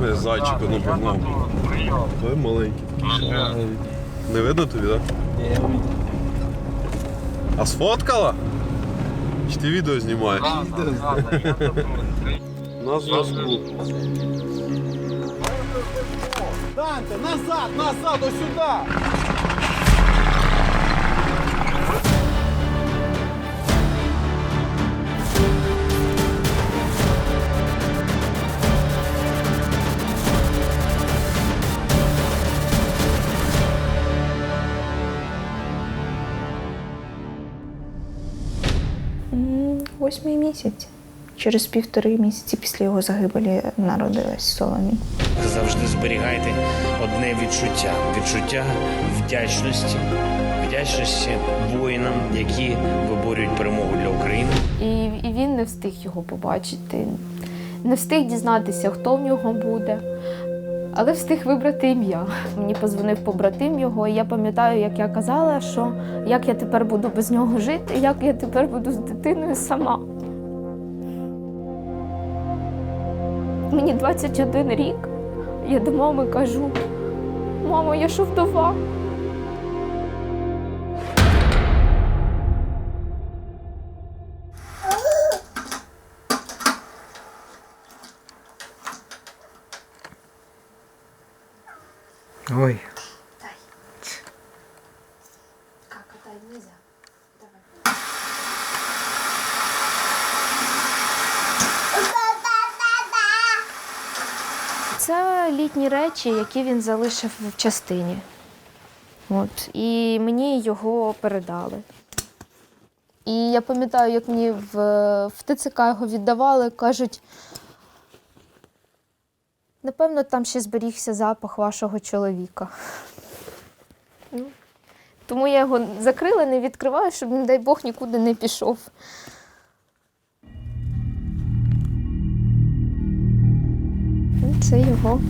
Ми зайчика не погнав. Той маленький. Не видно тобі, так? Ні. А сфоткала? Чи ти відео знімаєш? На зв'язку. Данте, назад, назад, ось сюди! Восьмий місяць. Через півтори місяці після його загибелі народилась Соломі. завжди зберігайте одне відчуття відчуття вдячності, вдячності воїнам, які виборюють перемогу для України. І, і він не встиг його побачити, не встиг дізнатися, хто в нього буде, але встиг вибрати ім'я. Мені позвонив побратим його, і я пам'ятаю, як я казала, що як я тепер буду без нього жити, як я тепер буду з дитиною сама. Мені 21 рік. Я до мами кажу: мамо, я що вдова. Ой. Це літні речі, які він залишив в частині. От. І мені його передали. І я пам'ятаю, як мені в, в ТЦК його віддавали, кажуть, напевно, там ще зберігся запах вашого чоловіка. Ну, Тому я його закрила, не відкриваю, щоб, не дай Бог, нікуди не пішов. Ну, Це його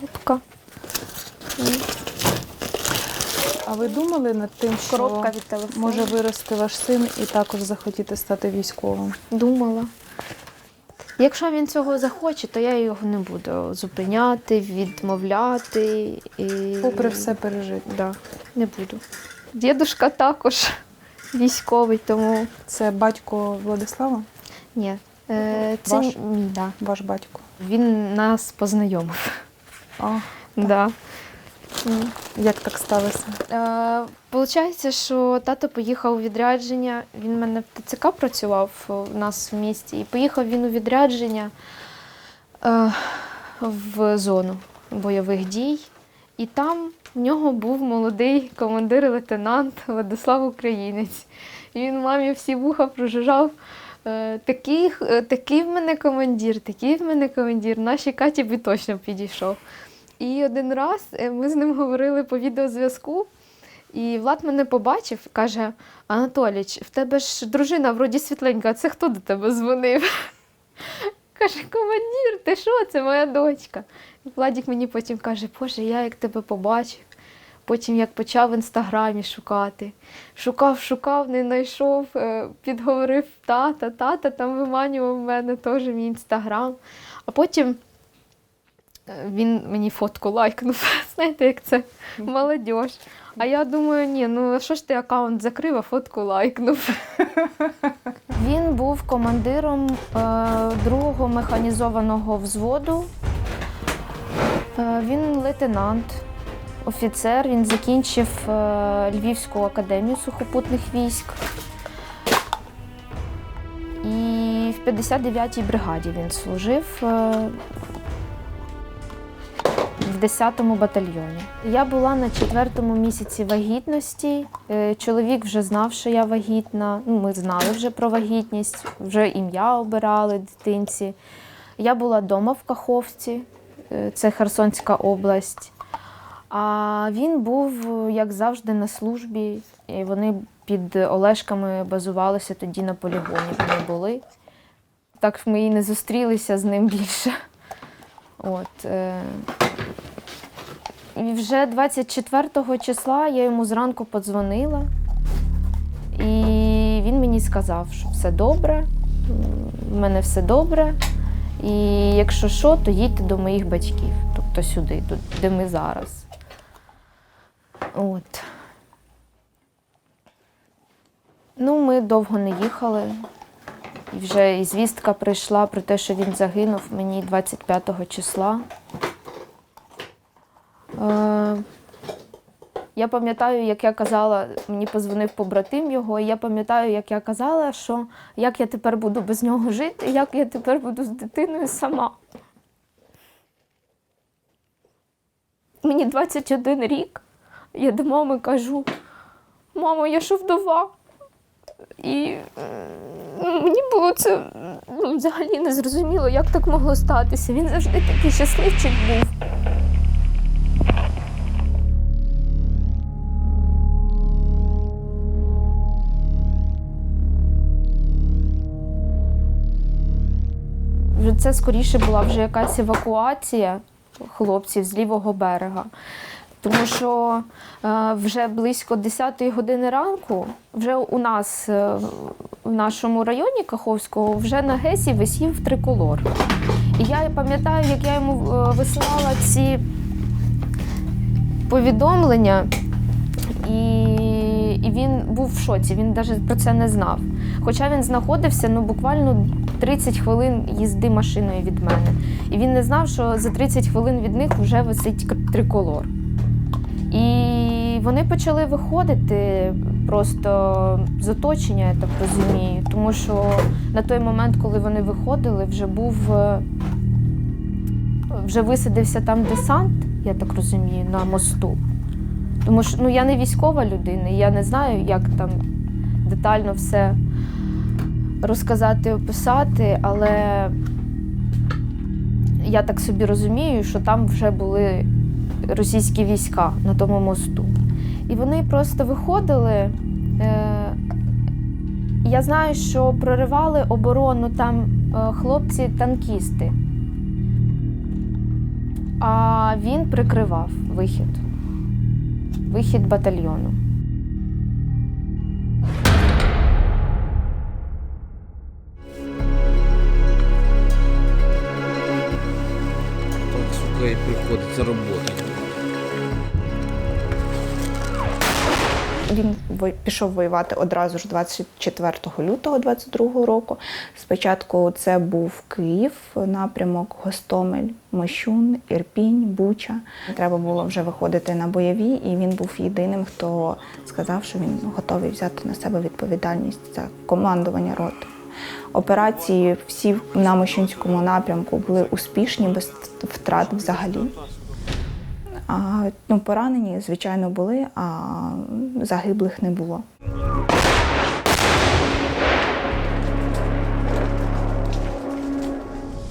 кепка. А ви думали над тим, що Коробка від телефону. може вирости ваш син і також захотіти стати військовим? Думала. Якщо він цього захоче, то я його не буду зупиняти, відмовляти. І... Попри все пережити. Да, не буду. Дідушка також військовий, тому Це батько Владислава, ні. Е, це Ваш? мій, да. ваш батько. Він нас познайомив. А, Да. Як так сталося? Е, Получається, що тато поїхав у відрядження. Він в мене в ТЦК працював у нас в місті, і поїхав він у відрядження е, в зону бойових дій. І там в нього був молодий командир лейтенант Владислав Українець. І він мамі всі вуха прожужжав. Е, такий, такий в мене командир, такий в мене командир, нашій Каті би точно підійшов. І один раз е, ми з ним говорили по відеозв'язку, і Влад мене побачив і каже: Анатоліч, в тебе ж дружина вроді світленька, а це хто до тебе дзвонив? Каже, командир, ти що? Це моя дочка. Владік мені потім каже, Боже, я як тебе побачив. Потім як почав в інстаграмі шукати. Шукав, шукав, не знайшов, е, підговорив тата, тата там виманював в мене теж мій інстаграм. А потім він мені фотку лайкнув. Знаєте, як це молодь. А я думаю, ні, ну що ж ти аккаунт закрив, а фотку лайкнув. Він був командиром е, другого механізованого взводу. Е, він лейтенант, офіцер. Він закінчив е, Львівську академію сухопутних військ. І в 59-й бригаді він служив. Е, в 10-му батальйоні. Я була на четвертому місяці вагітності. Е, Чоловік вже знав, що я вагітна. Ну, ми знали вже про вагітність, вже ім'я обирали дитинці. Я була вдома в Каховці, е, це Херсонська область. А він був, як завжди, на службі. І вони під Олешками базувалися тоді на полігоні. Вони були. Так ми і не зустрілися з ним більше. От, е, і вже 24 числа я йому зранку подзвонила, і він мені сказав, що все добре, в мене все добре. І якщо що, то їдьте до моїх батьків, тобто сюди, де ми зараз. От. Ну, ми довго не їхали. І вже і звістка прийшла про те, що він загинув мені 25 числа. Е, я пам'ятаю, як я казала, мені позвонив побратим його, і я пам'ятаю, як я казала, що як я тепер буду без нього жити, як я тепер буду з дитиною сама. Мені 21 рік. Я до мами кажу: мамо, я ж вдова. І мені було це ну, взагалі не зрозуміло, як так могло статися. Він завжди такий щасливчик був. Це скоріше була вже якась евакуація хлопців з лівого берега. Тому що е, вже близько 10-ї години ранку, вже у нас е, в нашому районі Каховського, вже на ГЕСі висів триколор. І я пам'ятаю, як я йому е, висилала ці повідомлення, і, і він був в шоці, він навіть про це не знав. Хоча він знаходився ну, буквально 30 хвилин їзди машиною від мене. І він не знав, що за 30 хвилин від них вже висить триколор. І вони почали виходити просто з оточення, я так розумію. Тому що на той момент, коли вони виходили, вже був е, вже висадився там десант, я так розумію, на мосту. Тому що ну, я не військова людина, я не знаю, як там детально все розказати, описати, але я так собі розумію, що там вже були російські війська на тому мосту. І вони просто виходили. Е, я знаю, що проривали оборону там е, хлопці-танкісти, а він прикривав вихід, вихід батальйону. Сука, і приходиться роботи. Він пішов воювати одразу ж 24 лютого 22 року. Спочатку це був Київ, напрямок Гостомель, Мощун, Ірпінь, Буча. Треба було вже виходити на бойові, і він був єдиним, хто сказав, що він готовий взяти на себе відповідальність за командування роти. Операції всі на Мощунському напрямку були успішні, без втрат взагалі. А, ну, поранені, звичайно, були, а загиблих не було.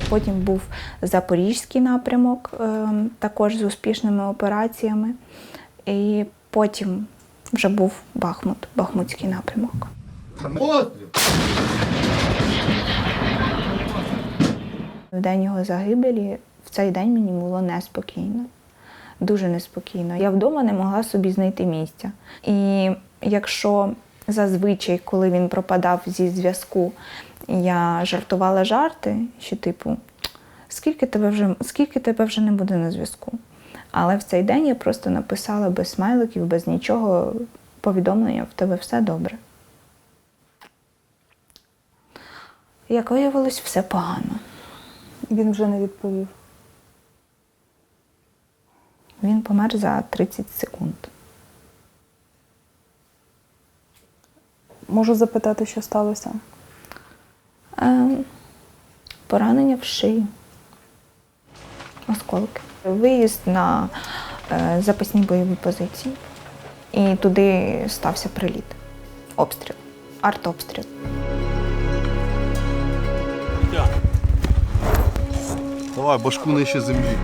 Потім був Запорізький напрямок, е, також з успішними операціями. І потім вже був Бахмут, Бахмутський напрямок. В день його загибелі в цей день мені було неспокійно. Дуже неспокійно. Я вдома не могла собі знайти місця. І якщо зазвичай, коли він пропадав зі зв'язку, я жартувала жарти, що типу, скільки тебе вже, скільки тебе вже не буде на зв'язку. Але в цей день я просто написала без смайликів, без нічого повідомлення, в тебе все добре. Як виявилось, все погано. Він вже не відповів. Він помер за 30 секунд. Можу запитати, що сталося? Е, поранення в шию. Осколки. Виїзд на е, запасні бойові позиції. І туди стався приліт. Обстріл. Артобстріл. Давай, башку нижче землі.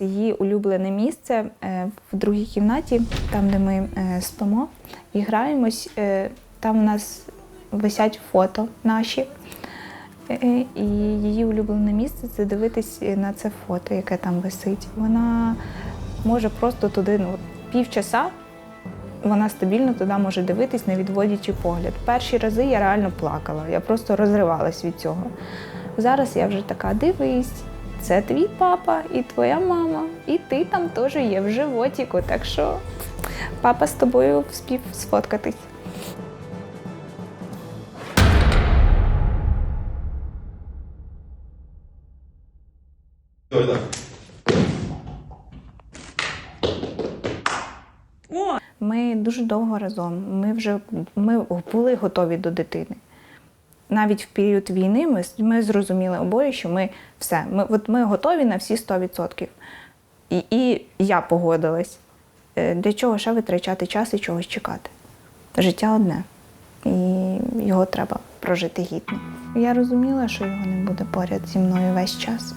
Її улюблене місце е, в другій кімнаті, там, де ми е, спимо і граємось. е, Там у нас висять фото наші. І її улюблене місце це дивитись на це фото, яке там висить. Вона може просто туди ну, півчаса вона стабільно туди може дивитись, не відводячи погляд. Перші рази я реально плакала, я просто розривалась від цього. Зараз я вже така дивись. Це твій папа і твоя мама, і ти там теж є в животіку, так що папа з тобою вспів сфоткатись. Дуже довго разом. Ми вже ми були готові до дитини. Навіть в період війни ми, ми зрозуміли обоє, що ми все, ми, от ми готові на всі 100%. І, і я погодилась. Е, Для чого ще витрачати час і чогось чекати? Життя одне, і його треба прожити гідно. Я розуміла, що його не буде поряд зі мною весь час.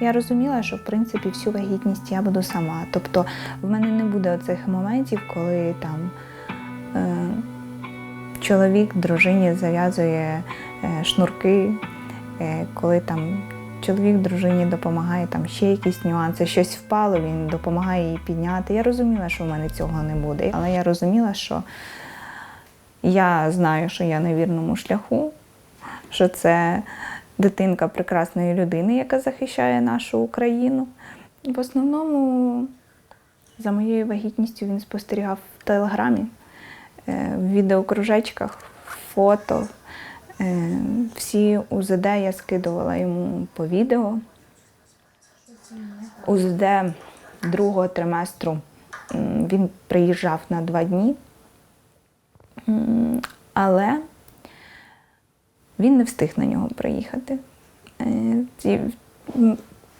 Я розуміла, що в принципі всю вагітність я буду сама. Тобто в мене не буде оцих моментів, коли там е, чоловік дружині зав'язує е, шнурки, е, коли там чоловік дружині допомагає там ще якісь нюанси, щось впало, він допомагає їй підняти. Я розуміла, що в мене цього не буде. Але я розуміла, що я знаю, що я на вірному шляху, що це дитинка прекрасної людини, яка захищає нашу Україну. В основному за моєю вагітністю він спостерігав в телеграмі, е, в відеокружечках, фото. Е, Всі УЗД я скидувала йому по відео. УЗД другого триместру він приїжджав на два дні, але він не встиг на нього приїхати. Е, і,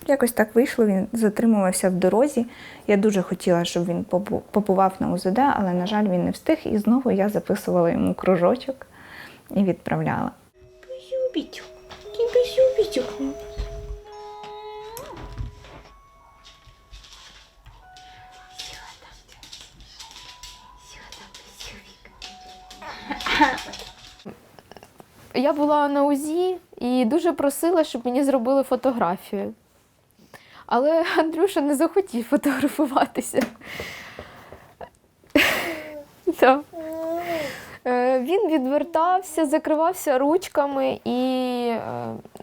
Якось так вийшло, він затримувався в дорозі. Я дуже хотіла, щоб він побував на УЗД, але, на жаль, він не встиг. І знову я записувала йому кружочок і відправляла. Я була на УЗІ і дуже просила, щоб мені зробили фотографію. Але Андрюша не захотів фотографуватися. Е, Він відвертався, закривався ручками, і е,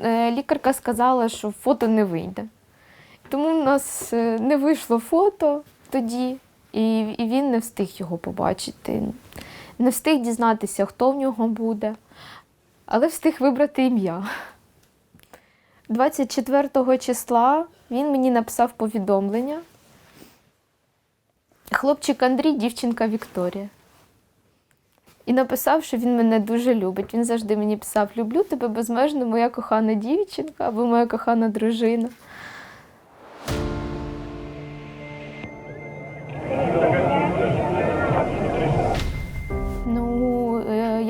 е, лікарка сказала, що фото не вийде. Тому в нас не вийшло фото тоді, і він не встиг його побачити, не встиг дізнатися, хто в нього буде, але встиг вибрати ім'я. 24 числа він мені написав повідомлення. Хлопчик Андрій, дівчинка Вікторія. І написав, що він мене дуже любить. Він завжди мені писав: Люблю тебе безмежно, моя кохана дівчинка або моя кохана дружина.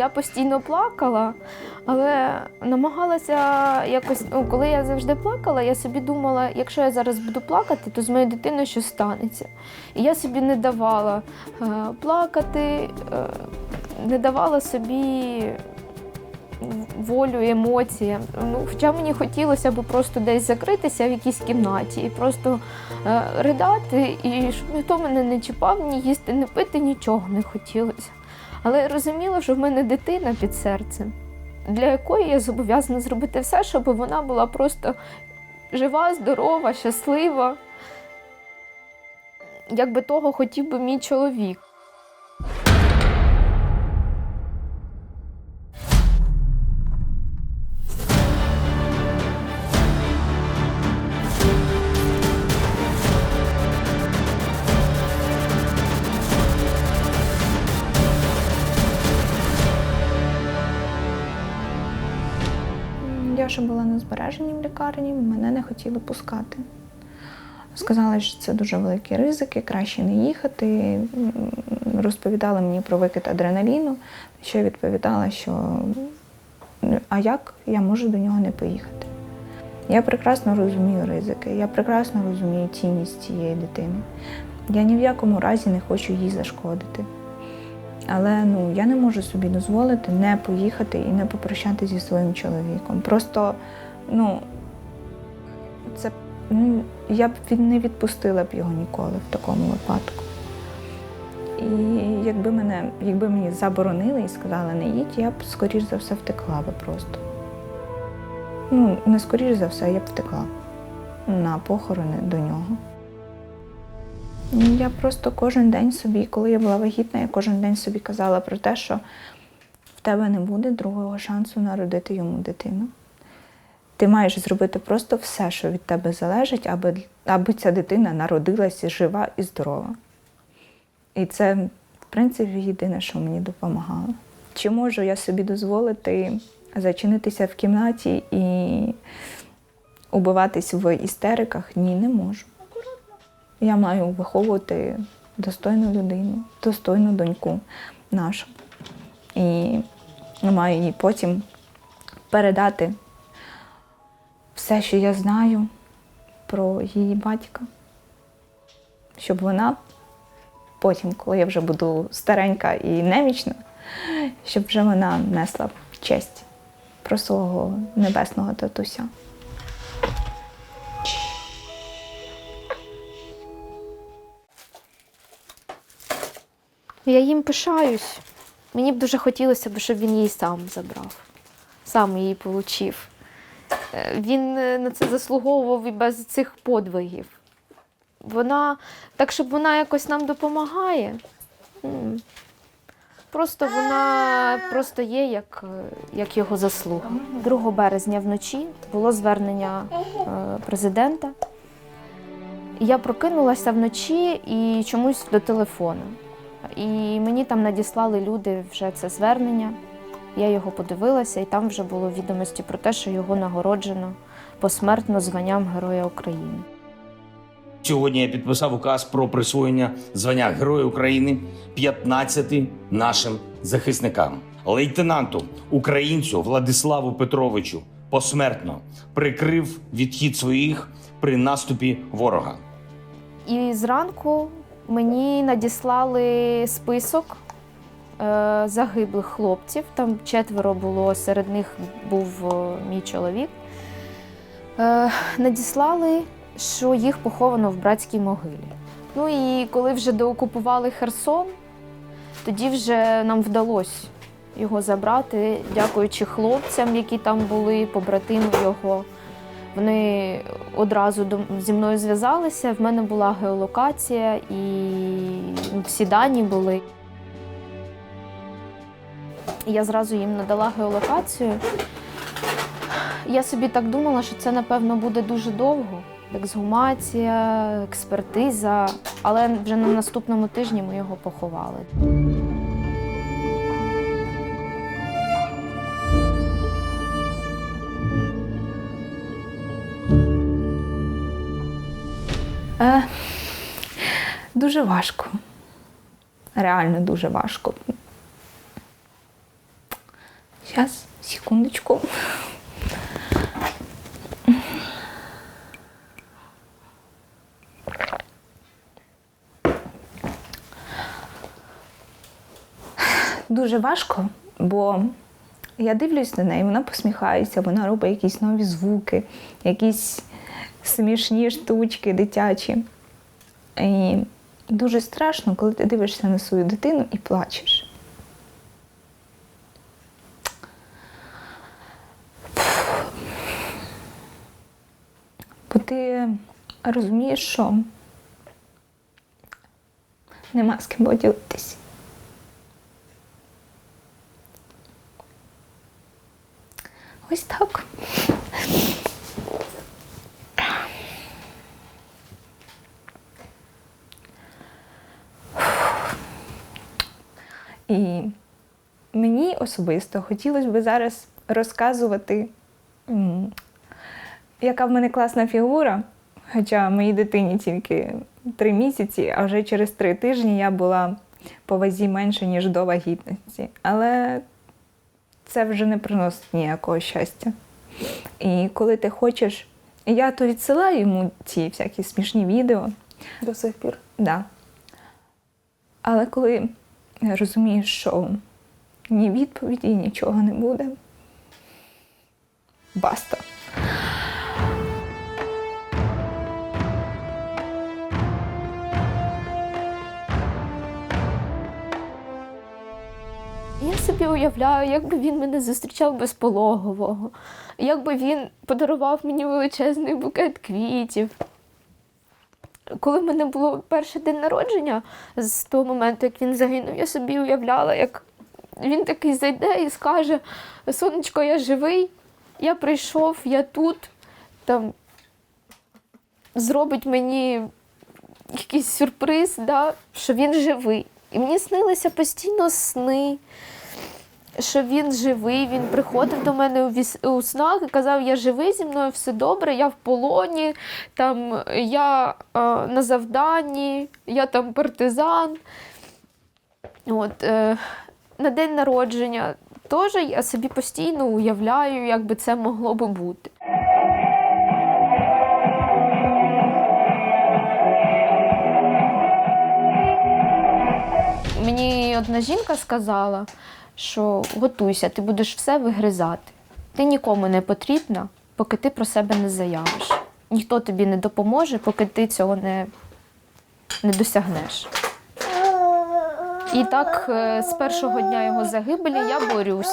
Я постійно плакала, але намагалася якось, ну, коли я завжди плакала, я собі думала, якщо я зараз буду плакати, то з моєю дитиною щось станеться. І я собі не давала е, плакати, е, не давала собі волю емоціям. Ну, хоча мені хотілося б просто десь закритися в якійсь кімнаті і просто е, ридати, і щоб ніхто мене не чіпав, ні їсти, не пити, нічого не хотілося. Але я розуміла, що в мене дитина під серцем, для якої я зобов'язана зробити все, щоб вона була просто жива, здорова, щаслива. Як би того хотів би мій чоловік. Збереженні в лікарні, мене не хотіли пускати. Сказали, що це дуже великі ризики, краще не їхати. Розповідали мені про викид адреналіну, що я відповідала, що а як я можу до нього не поїхати? Я прекрасно розумію ризики, я прекрасно розумію цінність цієї дитини. Я ні в якому разі не хочу їй зашкодити. Але ну, я не можу собі дозволити не поїхати і не попрощатися зі своїм чоловіком. Просто, ну, це ну, я б не відпустила б його ніколи в такому випадку. І якби мене, якби мені заборонили і сказали не їдь, я б скоріш за все втекла би просто. Ну, не скоріш за все, я б втекла на похорони до нього. Я просто кожен день собі, коли я була вагітна, я кожен день собі казала про те, що в тебе не буде другого шансу народити йому дитину. Ти маєш зробити просто все, що від тебе залежить, аби, аби ця дитина народилася жива і здорова. І це, в принципі, єдине, що мені допомагало. Чи можу я собі дозволити зачинитися в кімнаті і убиватись в істериках? Ні, не можу. Я маю виховувати достойну людину, достойну доньку нашу. І маю їй потім передати все, що я знаю про її батька, щоб вона потім, коли я вже буду старенька і немічна, щоб вже вона несла честь про свого небесного татуся. Я їм пишаюсь. Мені б дуже хотілося щоб він її сам забрав, сам її получив. Е, Він е, на це заслуговував і без цих подвигів. Вона, так, щоб вона якось нам допомагає. Просто вона просто є як, е, як його заслуга. 2 березня вночі було звернення президента. Я прокинулася вночі і чомусь до телефону. І мені там надіслали люди вже це звернення. Я його подивилася, і там вже було відомості про те, що його нагороджено посмертно званням Героя України. Сьогодні я підписав указ про присвоєння звання Героя України 15 нашим захисникам. Лейтенанту українцю Владиславу Петровичу посмертно прикрив відхід своїх при наступі ворога. І зранку мені надіслали список загиблих хлопців. Там четверо було, серед них був е, мій чоловік. Е, надіслали, що їх поховано в братській могилі. Ну і коли вже доокупували Херсон, тоді вже нам вдалося його забрати, дякуючи хлопцям, які там були, побратиму його. Вони одразу зі мною зв'язалися. В мене була геолокація і всі дані були. Я зразу їм надала геолокацію. Я собі так думала, що це, напевно, буде дуже довго. Ексгумація, експертиза. Але вже на наступному тижні ми його поховали. Е, дуже важко. Реально дуже важко. Зараз, секундочку. Дуже важко, бо я дивлюсь на неї, вона посміхається, вона робить якісь нові звуки, якісь смішні штучки дитячі. І дуже страшно, коли ти дивишся на свою дитину і плачеш. Бо ти розумієш, що нема з ким поділитися. Ось так. І мені особисто хотілося б зараз розказувати, яка в мене класна фігура. Хоча моїй дитині тільки три місяці, а вже через три тижні я була по вазі менше, ніж до вагітності. Але це вже не приносить ніякого щастя. І коли ти хочеш, я то відсилаю йому ці всякі смішні відео. До сих пір. Да. Але коли розумієш, що ні відповіді, нічого не буде. Баста. Собі уявляю, як би він мене зустрічав без пологового, як би він подарував мені величезний букет квітів. Коли в мене було перший день народження, з того моменту, як він загинув, я собі уявляла, як він такий зайде і скаже: Сонечко, я живий, я прийшов, я тут, там зробить мені якийсь сюрприз, да, що він живий. І мені снилися постійно сни, що він живий, він приходив до мене у, віс- у снах і казав, я живий, зі мною все добре, я в полоні, там, я е, на завданні, я там партизан. От, е, на день народження теж я собі постійно уявляю, як би це могло би бути. Мені одна жінка сказала, що готуйся, ти будеш все вигризати. Ти нікому не потрібна, поки ти про себе не заявиш. Ніхто тобі не допоможе, поки ти цього не, не досягнеш. І так е, з першого дня його загибелі я борюсь.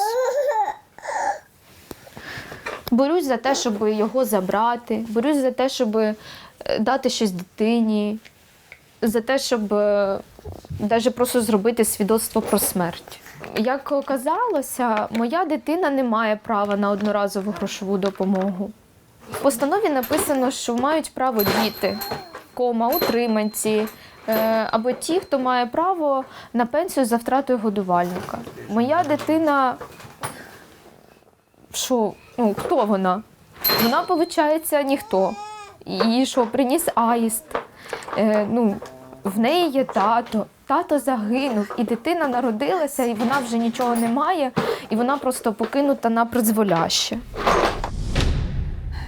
Борюсь за те, щоб його забрати, борюсь за те, щоб е, дати щось дитині, за те, щоб навіть просто зробити свідоцтво про смерть. Як оказалося, моя дитина не має права на одноразову грошову допомогу. В постанові написано, що мають право діти, кома, утриманці е, або ті, хто має право на пенсію за втратою годувальника. Моя дитина. Що? Ну, хто вона? Вона, виходить, ніхто. І що, приніс аїст. Е, ну, в неї є тато. Тато загинув, і дитина народилася, і вона вже нічого не має, і вона просто покинута на призволяще.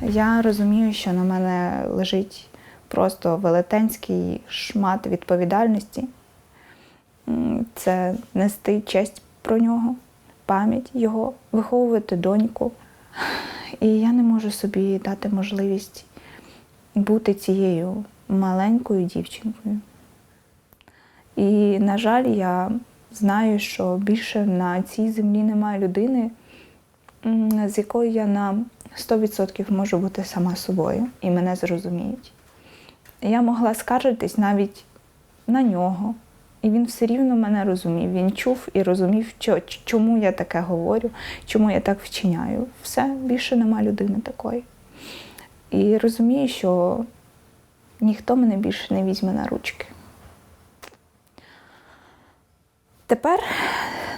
Я розумію, що на мене лежить просто велетенський шмат відповідальності. Це нести честь про нього, пам'ять його, виховувати доньку. І я не можу собі дати можливість бути цією маленькою дівчинкою. І, на жаль, я знаю, що більше на цій землі немає людини, з якою я на 100% можу бути сама собою і мене зрозуміють. Я могла скаржитись навіть на нього, і він все рівно мене розумів. Він чув і розумів, чому я таке говорю, чому я так вчиняю. Все, більше нема людини такої. І розумію, що ніхто мене більше не візьме на ручки. Тепер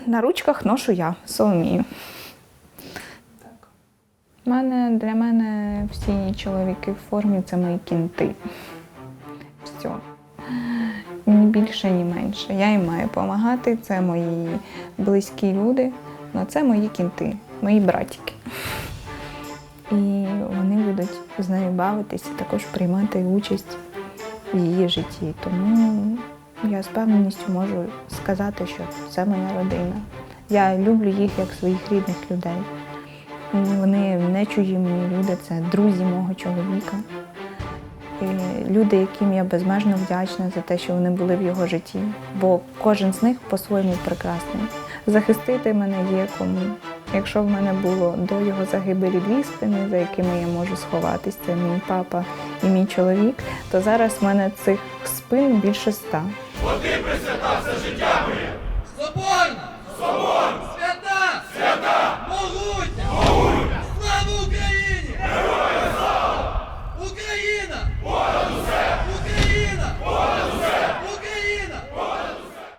на ручках ношу я Соломію. У мене для мене всі чоловіки в формі це мої кінти. Все. Ні більше, ні менше. Я їм маю допомагати, це мої близькі люди, але це мої кінти, мої братики. І вони будуть з нею бавитися, також приймати участь в її житті. Тому я з певненістю можу сказати, що це моя родина. Я люблю їх як своїх рідних людей. Вони не чужі мені люди, це друзі мого чоловіка. І люди, яким я безмежно вдячна за те, що вони були в його житті, бо кожен з них по-своєму прекрасний. Захистити мене є кому. Якщо в мене було до його загибелі дві спини, за якими я можу сховатись, це мій папа і мій чоловік, то зараз в мене цих спин більше ста. Бо ти присвята все життя моє,